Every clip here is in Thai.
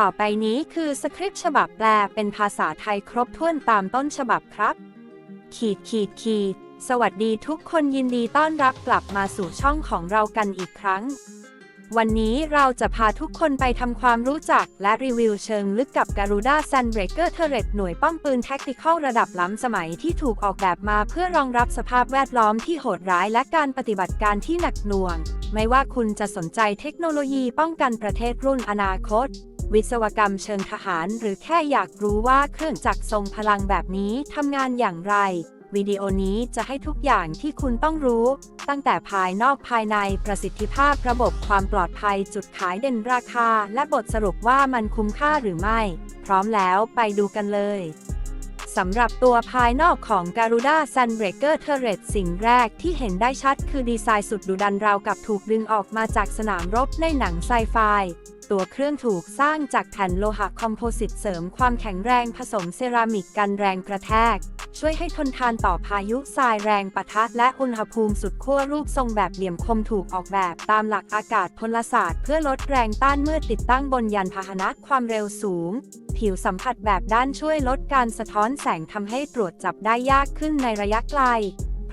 ต่อไปนี้คือสคริปต์ฉบับแปลเป็นภาษาไทยครบถ้วนตามต้นฉบับครับ ขีดขีดขีด สวัสดีทุกคนยินดีต้อนรับกลับมาสู่ช่องของเรากันอีกครั้ง วันนี้เราจะพาทุกคนไปทำความรู้จักและรีวิวเชิงลึกกับ Garuda Sandbreaker Turret หน่วยป้องปืน Tactical ระดับล้ำสมัยที่ถูกออกแบบมาเพื่อรองรับสภาพแวดล้อมที่โหดร้ายและการปฏิบัติการที่หนักหน่วง ไม่ว่าคุณจะสนใจเทคโนโลยีป้องกันประเทศรุ่นอนาคต วิศวกรรมเชิงทหาร หรือแค่อยากรู้ว่าเครื่องจักรทรงพลังแบบนี้ทำงานอย่างไร วิดีโอนี้จะให้ทุกอย่างที่คุณต้องรู้ ตั้งแต่ภายนอกภายในประสิทธิภาพระบบความปลอดภัยจุดขายเด่นราคา และบทสรุปว่ามันคุ้มค่าหรือไม่ พร้อมแล้วไปดูกันเลยสำหรับตัวภายนอกของ Garuda Sunbreaker Turret สิ่งแรกที่เห็นได้ชัดคือดีไซน์สุดดุดันราวกับถูกดึงออกมาจากสนามรบในหนังไซไฟ ตัวเครื่องถูกสร้างจากแผ่นโลหะคอมโพสิตเสริมความแข็งแรงผสมเซรามิกกันแรงกระแทก ช่วยให้ทนทานต่อพายุทรายแรงปะทะและอุณหภูมิสุดขั้วรูปทรงแบบเหลี่ยมคมถูกออกแบบตามหลักอากาศพลศาสตร์เพื่อลดแรงต้านเมื่อติดตั้งบนยานพาหนะความเร็วสูง ผิวสัมผัสแบบด้านช่วยลดการสะท้อนแสงทำให้ตรวจจับได้ยากขึ้นในระยะไกล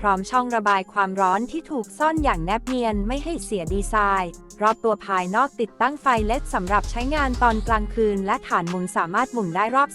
พร้อมช่องระบายความร้อนที่ถูกซ่อนอย่างแนบเนียนไม่ให้เสียดีไซน์ รอบตัวภายนอกติดตั้งไฟเลดสำหรับใช้งานตอนกลางคืน และฐานหมุนสามารถหมุนได้รอบ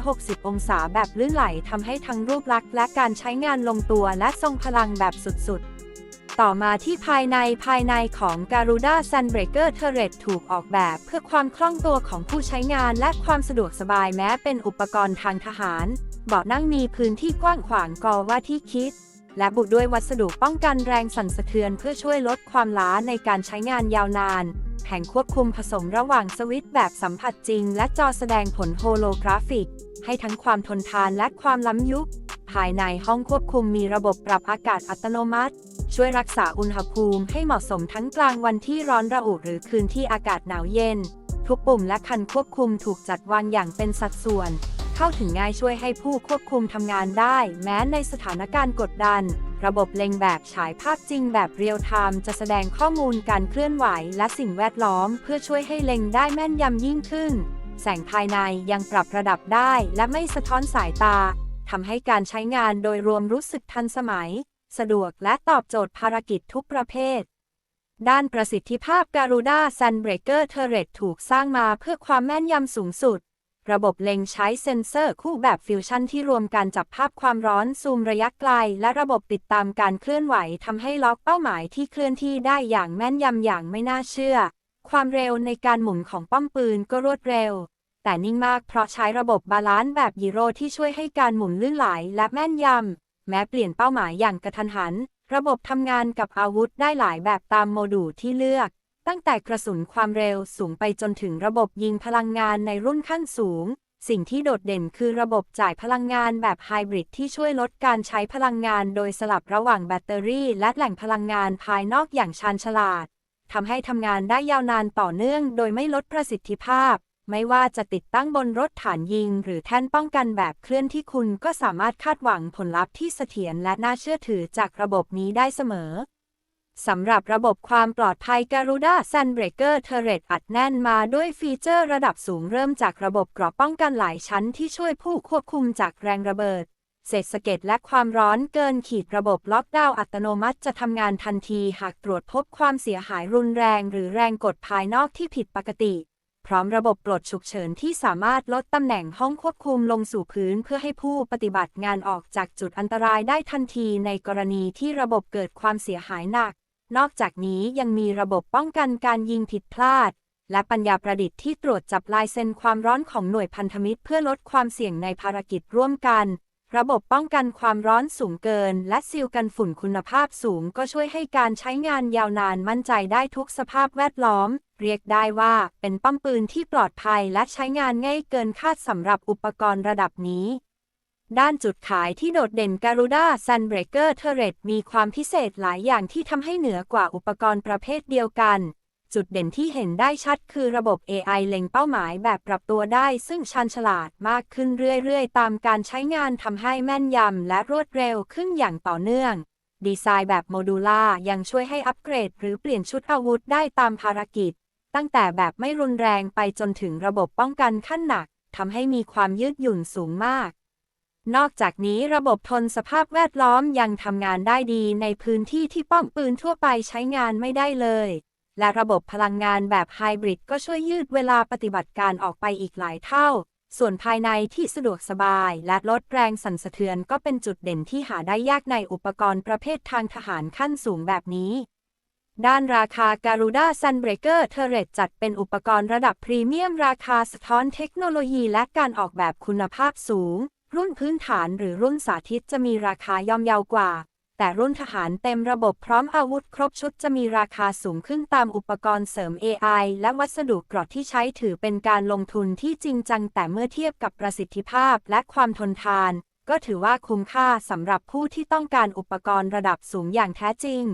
360 องศาแบบลื่นไหลทำให้ทั้งรูปลักษณ์และการใช้งานลงตัวและทรงพลังแบบสุดๆต่อมาที่ภายในภายในของ Garuda Sunbreaker Turret ถูกออกแบบเพื่อความคล่องตัวของผู้ใช้งานและความสะดวกสบายแม้เป็นอุปกรณ์ทางทหาร เบาะนั่งมีพื้นที่กว้างขวางกอว่าที่คิด และบุด้วยวัสดุป้องกันแรงสั่นสะเทือนเพื่อช่วยลดความล้าในการใช้งานยาวนาน แผงควบคุมผสมระหว่างสวิตช์แบบสัมผัสจริง และจอแสดงผลโฮโลกราฟิก ให้ทั้งความทนทานและความล้ำยุค ภายในห้องควบคุมมีระบบปรับอากาศอัตโนมัติ ช่วยรักษาอุณหภูมิให้เหมาะสมทั้งกลางวันที่ร้อนระอุหรือคืนที่อากาศหนาวเย็น ทุกปุ่มและคันควบคุมถูกจัดวางอย่างเป็นสัดส่วน เข้าถึงง่ายช่วยให้ผู้ควบคุมทำงานได้ แม้ในสถานการณ์กดดัน ระบบเล็งแบบฉายภาพจริงแบบเรียลไทม์จะแสดงข้อมูลการเคลื่อนไหวและสิ่งแวดล้อม เพื่อช่วยให้เล็งได้แม่นยำยิ่งขึ้น แสงภายในยังปรับระดับได้ และไม่สะท้อนสายตาทำให้การใช้งานโดยรวมรู้สึกทันสมัย สะดวกและตอบโจทย์ภารกิจทุกประเภทด้านประสิทธิภาพ Garuda Sunbreaker Turret ถูกสร้างมาเพื่อความแม่นยำสูงสุด ระบบเล็งใช้เซ็นเซอร์คู่แบบฟิวชั่นที่รวมการจับภาพความร้อนซูมระยะไกล และระบบติดตามการเคลื่อนไหวทำให้ล็อกเป้าหมายที่เคลื่อนที่ได้อย่างแม่นยำอย่างไม่น่าเชื่อ ความเร็วในการหมุนของป้อมปืนก็รวดเร็ว แต่นิ่งมากเพราะใช้ระบบบาลานซ์แบบยีโรที่ช่วยให้การหมุนลื่นไหลและแม่นยำแม้เปลี่ยนเป้าหมายอย่างกระทันหัน ระบบทำงานกับอาวุธได้หลายแบบตามโมดูลที่เลือก ตั้งแต่กระสุนความเร็วสูงไปจนถึงระบบยิงพลังงานในรุ่นขั้นสูง สิ่งที่โดดเด่นคือระบบจ่ายพลังงานแบบไฮบริดที่ช่วยลดการใช้พลังงานโดยสลับระหว่างแบตเตอรี่ และแหล่งพลังงานภายนอกอย่างชาญฉลาดทำให้ทำงานได้ยาวนานต่อเนื่องโดยไม่ลดประสิทธิภาพ ไม่ว่าจะติดตั้งบนรถฐานยิง หรือแท่นป้องกันแบบเคลื่อนที่คุณก็สามารถคาดหวังผลลัพธ์ที่เสถียรและน่าเชื่อถือจากระบบนี้ได้เสมอ สำหรับระบบความปลอดภัย Garuda Sunbreaker Turret อัดแน่นมาด้วยฟีเจอร์ระดับสูงเริ่มจากระบบเกราะป้องกันหลายชั้นที่ช่วยผู้ควบคุมจากแรงระเบิด เศษสะเก็ดและความร้อนเกินขีดระบบล็อกดาวน์อัตโนมัติจะทำงานทันทีหากตรวจพบความเสียหายรุนแรงหรือแรงกดภายนอกที่ผิดปกติ พร้อมระบบปลดฉุกเฉินที่สามารถลดตำแหน่งห้องควบคุมลงสู่พื้นเพื่อให้ผู้ปฏิบัติงานออกจากจุดอันตรายได้ทันทีในกรณีที่ระบบเกิดความเสียหายหนัก นอกจากนี้ยังมีระบบป้องกันการยิงผิดพลาด และปัญญาประดิษฐ์ที่ตรวจจับลายเซ็นความร้อนของหน่วยพันธมิตร เพื่อลดความเสี่ยงในภารกิจร่วมกัน ระบบป้องกันความร้อนสูงเกิน และซีลกันฝุ่นคุณภาพสูง ก็ช่วยให้การใช้งานยาวนานมั่นใจได้ทุกสภาพแวดล้อม เรียกได้ว่าเป็นป้อมปืนที่ปลอดภัยและใช้งานง่ายเกินคาดสำหรับอุปกรณ์ระดับนี้ ด้านจุดขายที่โดดเด่น Garuda Sunbreaker Turret มีความพิเศษหลายอย่างที่ทำให้เหนือกว่าอุปกรณ์ประเภทเดียวกัน จุดเด่นที่เห็นได้ชัดคือระบบ AI เล็งเป้าหมายแบบปรับตัวได้ ซึ่งชันฉลาดมากขึ้นเรื่อยๆ ตามการใช้งานทำให้แม่นยำและรวดเร็วขึ้นอย่างต่อเนื่อง ดีไซน์แบบโมดูล่ายังช่วยให้อัปเกรด หรือเปลี่ยนชุดอาวุธได้ตามภารกิจ ตั้งแต่แบบไม่รุนแรงไปจนถึงระบบป้องกันขั้นหนักทำให้มีความยืดหยุ่นสูงมาก นอกจากนี้ระบบทนสภาพแวดล้อมยังทำงานได้ดีในพื้นที่ที่ป้อมปืนทั่วไปใช้งานไม่ได้เลย และระบบพลังงานแบบไฮบริดก็ช่วยยืดเวลาปฏิบัติการออกไปอีกหลายเท่า ส่วนภายในที่สะดวกสบายและลดแรงสั่นสะเทือนก็เป็นจุดเด่นที่หาได้ยากในอุปกรณ์ประเภททางทหารขั้นสูงแบบนี้ ด้านราคา Garuda Sunbreaker Turret จัดเป็นอุปกรณ์ระดับพรีเมียมราคาสะท้อนเทคโนโลยีและการออกแบบคุณภาพสูง รุ่นพื้นฐานหรือรุ่นสาธิตจะมีราคาย่อมเยาวกว่า แต่รุ่นทหารเต็มระบบพร้อมอาวุธครบชุดจะมีราคาสูงขึ้นตามอุปกรณ์เสริม AI และวัสดุกรดที่ใช้ถือเป็นการลงทุนที่จริงจังแต่เมื่อเทียบกับประสิทธิภาพและความทนทาน ก็ถือว่าคุ้มค่าสำหรับผู้ที่ต้องการอุปกรณ์ระดับสูงอย่างแท้จริง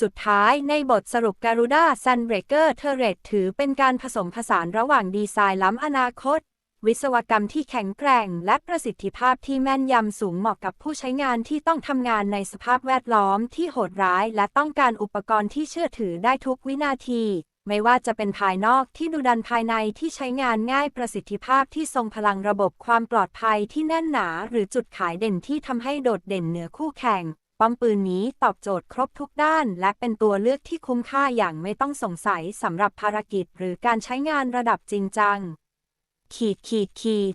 สุดท้ายในบทสรุป Garuda Sunbreaker Turret ถือเป็นการผสมผสานระหว่างดีไซน์ล้ำอนาคต วิศวกรรมที่แข็งแกร่ง และประสิทธิภาพที่แม่นยำสูงเหมาะกับผู้ใช้งานที่ต้องทำงานในสภาพแวดล้อมที่โหดร้าย และต้องการอุปกรณ์ที่เชื่อถือได้ทุกวินาที ไม่ว่าจะเป็นภายนอกที่ดุดันภายในที่ใช้งานง่ายประสิทธิภาพที่ทรงพลังระบบความปลอดภัยที่แน่นหนา หรือจุดขายเด่นที่ทำให้โดดเด่นเหนือคู่แข่งป้อมปืนนี้ตอบโจทย์ครบทุกด้าน และเป็นตัวเลือกที่คุ้มค่าอย่างไม่ต้องสงสัยสำหรับภารกิจ หรือการใช้งานระดับจริงจัง ขีดขีดขีด